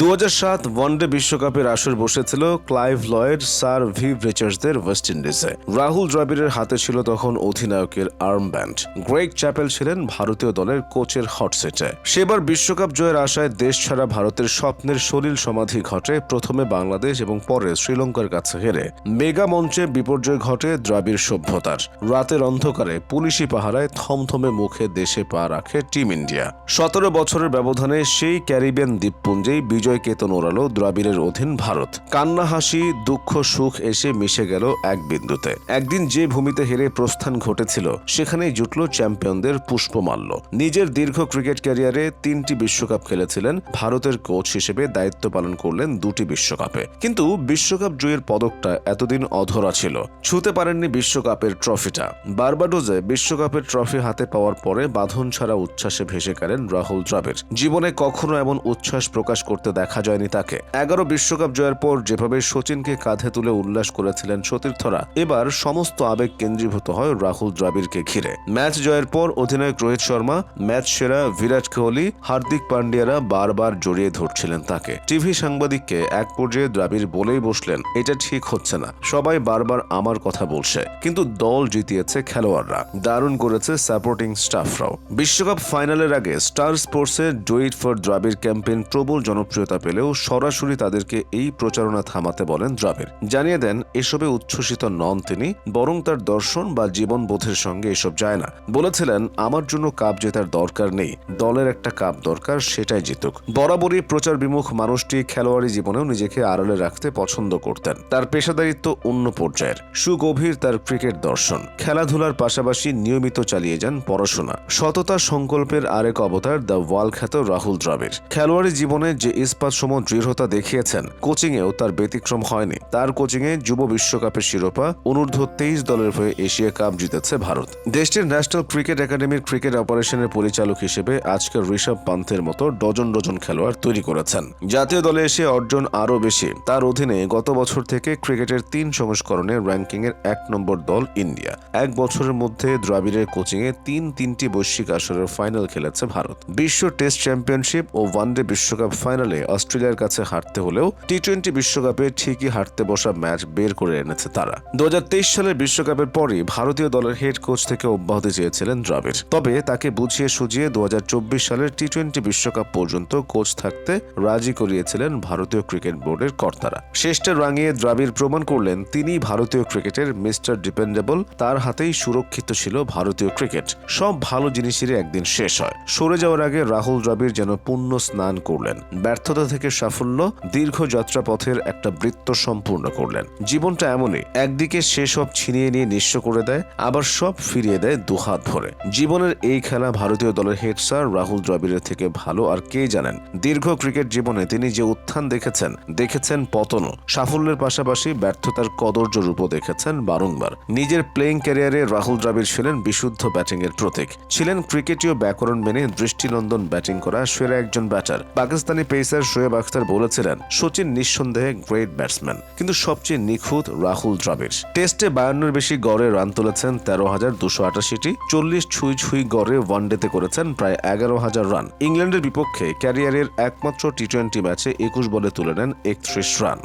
দু সাত ওয়ানডে বিশ্বকাপের আসর বসেছিল ক্লাইভ লয়েড, স্যার ভিভ রিচার্ডসদের ওয়েস্ট ইন্ডিজে। রাহুল দ্রাবিড়ের হাতে ছিল তখন অধিনায়কের আর্ম ব্যান্ড গ্রেগ চ্যাপেল ছিলেন ভারতীয় দলের কোচের হটসেটে সেবার বিশ্বকাপ জয়ের আশায় দেশ ছাড়া ভারতের স্বপ্নের সলিল সমাধি ঘটে প্রথমে বাংলাদেশ এবং পরে শ্রীলঙ্কার কাছে হেরে। মেগা মঞ্চে বিপর্যয় ঘটে দ্রাবিড় সভ্যতার। রাতের অন্ধকারে পুলিশি পাহারায় থমথমে মুখে দেশে পা রাখে টিম ইন্ডিয়া। সতেরো বছরের ব্যবধানে সেই ক্যারিবিয়ান দ্বীপপুঞ্জেই বিজয় কেতন ওড়ালো দ্রাবিড়ের অধীন ভারত। কান্না, হাসি, দুঃখ, সুখ এসে মিশে গেল এক বিন্দুতে। একদিন যে ভূমিতে হেরে প্রস্থান ঘটেছিল, সেখানেই জুটল চ্যাম্পিয়নদের পুষ্পমাল্য। নিজের দীর্ঘ ক্রিকেট ক্যারিয়ারে তিনটি বিশ্বকাপ খেলেছিলেন, ভারতের কোচ হিসেবে দায়িত্ব পালন করলেন দুটি বিশ্বকাপে। কিন্তু বিশ্বকাপ জয়ের পদকটা এতদিন অধরা ছিল। ছুতে পারেননি বিশ্বকাপের ট্রফিটা। বারবাডোজে বিশ্বকাপের ট্রফি হাতে পাওয়ার পরে বাঁধন ছাড়া উচ্ছ্বাসে ভেসে গেলেন রাহুল দ্রাবিড়। জীবনে কখনো এমন উচ্ছ্বাস প্রকাশ করতে দেখা যায়নি তাকে। এগারো বিশ্বকাপ জয়ের পর যেভাবে সচিনকে কাঁধে তুলে উল্লাস করেছিলেন সতীর্থরা, এবার সমস্ত আবেগ কেন্দ্রীভূত হয় রাহুল দ্রাবিড়কে ঘিরে। ম্যাচ জয়ের পর অধিনায়ক রোহিত শর্মা, ম্যাচ সেরা বিরাট কোহলি, হার্দিক পান্ডিয়ারা বারবার জড়িয়ে ধরছিলেন তাকে। টিভি সাংবাদিককে এক পর্যায়ে দ্রাবিড় বলেই বসলেন, এটা ঠিক হচ্ছে না। সবাই বারবার আমার কথা বলছে, কিন্তু দল জিতিয়েছে খেলোয়াড়রা। দারুণ করেছে সাপোর্টিং স্টাফরাও। বিশ্বকাপ ফাইনালের আগে স্টার স্পোর্টসের ডুইট ফর দ্রাবিড় ক্যাম্পেইন প্রবল জনপ্রিয়তা পেলেও সরাসরি তাদেরকে এই প্রচারণা থামাতে বলেন দ্রাবিড়। জানিয়ে দেন, এসবে উচ্ছ্বসিত নন তিনি, বরং তার দর্শন বা জীবনবোধের সঙ্গে এসব যায় না। বলেছিলেন, আমার জন্য কাপ জেতার দরকার নেই, দলের একটা কাপ দরকার, সেটাই জিতুক। বরাবরই প্রচার বিমুখ মানুষটি খেলোয়াড়ি জীবনেও নিজেকে আড়ালে রাখতে পছন্দ করতেন। তার পেশাদারিত্ব অন্য পর্যায়ের, সুগভীর তার ক্রিকেট দর্শন। খেলাধুলার পাশাপাশি নিয়মিত চালিয়ে যান পড়াশোনা। সততা সংকল্পের আরেক অবতার দ্য ওয়াল খ্যাত রাহুল দ্রাবিড়। খেলোয়াড়ি জীবনে যে ইস্পাত সম দৃঢ়তা দেখিয়েছেন। কোচিংয়েও তার ব্যতিক্রম হয়নি। তার কোচিংয়ে যুব বিশ্বকাপের শিরোপা, অনূর্ধ্ব তেইশ দলের হয়ে এশিয়া কাপ জিতেছে ভারত। দেশটির ন্যাশনাল ক্রিকেট একাডেমির ক্রিকেট অপারেশনের পরিচালক হিসেবে আজকের ঋষভ পান্থের মতো ডজন ডজন খেলোয়াড় তৈরি করেছেন। জাতীয় দলে এসে অর্জন আরও বেশি। তার অধীনে গত বছর থেকে ক্রিকেটের তিন সংস্করণে র্যাঙ্কিংয়ের এক নম্বর দল ইন্ডিয়া। এক বছরের মধ্যে দ্রাবিড়ের কোচিংয়ে তিন তিনটি বৈশ্বিক আসরের ফাইনাল খেলেছে ভারত। বিশ্ব টেস্ট চ্যাম্পিয়নশিপ ও ওয়ানডে বিশ্বকাপ ফাইনালে অস্ট্রেলিয়ার কাছে হারতে হলেও টি টোয়েন্টি বিশ্বকাপে ঠিকই হারতে বসা ম্যাচ বের করে এনেছে তারা। দু সালের বিশ্বকাপের পরই ভারতীয় দলের হেড কোচ থেকে অব্যাহতি চেয়েছিলেন দ্রাবিড়। তবে তাকে বুঝিয়ে সুঝিয়ে দু সালের টি টোয়েন্টি বিশ্বকাপ পর্যন্ত কোচ থাকতে রাজি করিয়েছিলেন ভারতীয় ক্রিকেট বোর্ডের কর্তারা। শেষটা রাঙিয়ে দ্রাবিড় প্রমাণ করলেন তিনি ভারতীয় ক্রিকেটের মিস্টার ডিপেন্ডেবল, তার হাতেই সুরক্ষিত ছিল ভারতীয় ক্রিকেট। সব ভালো জিনিসেরই একদিন শেষ হয়। সরে যাওয়ার আগে রাহুল দ্রাবিড় যেন পুণ্য স্নান করলেন। ব্যর্থতা থেকে সাফল্য দীর্ঘ যাত্রাপথের একটা বৃত্ত সম্পূর্ণ করলেন। জীবনটা এমনই, একদিকে সে সব ছিনিয়ে নিয়ে নিঃস্ব করে দেয়, আবার সব ফিরিয়ে দেয় দুহাত ভরে জীবনের এই খেলা ভারতীয় দলের হেড স্যার রাহুল দ্রাবিড়ের থেকে ভালো আর কে জানেন? দীর্ঘ ক্রিকেট জীবনে তিনি যে উত্থান দেখেছেন দেখেছেন পতনও। সাফল্যের পাশাপাশি ব্যর্থতার কদর্য রূপও দেখেছেন বারংবার। নিজের প্লেইং ক্যারিয়ারে রাহুল দ্রাবিড় ছিলেন বিশুদ্ধ ব্যাটিং এর প্রতীক। ছিলেন ক্রিকেটীয় ব্যাকরণ মেনে দৃষ্টিনন্দন ব্যাটিং করা সেরা একজন ব্যাটার। পাকিস্তানি পেসার শোয়েব আখতার বলেছিলেন, সচিন নিঃসন্দেহে গ্রেট ব্যাটসম্যান কিন্তু সবচেয়ে নিখুঁত রাহুল দ্রাবিড়। টেস্টে বায়ান্নর বেশি গড়ে রান তুলেছেন তেরো হাজার দুশো আটাশিটি, চল্লিশ ছুঁই ছুঁই গড়ে ওয়ানডেতে করেছেন প্রায় এগারো হাজার রান। ইংল্যান্ডের বিপক্ষে ক্যারিয়ারের একমাত্র টি টোয়েন্টি ম্যাচে একুশ বলে তুলে নেন একত্রিশ রান।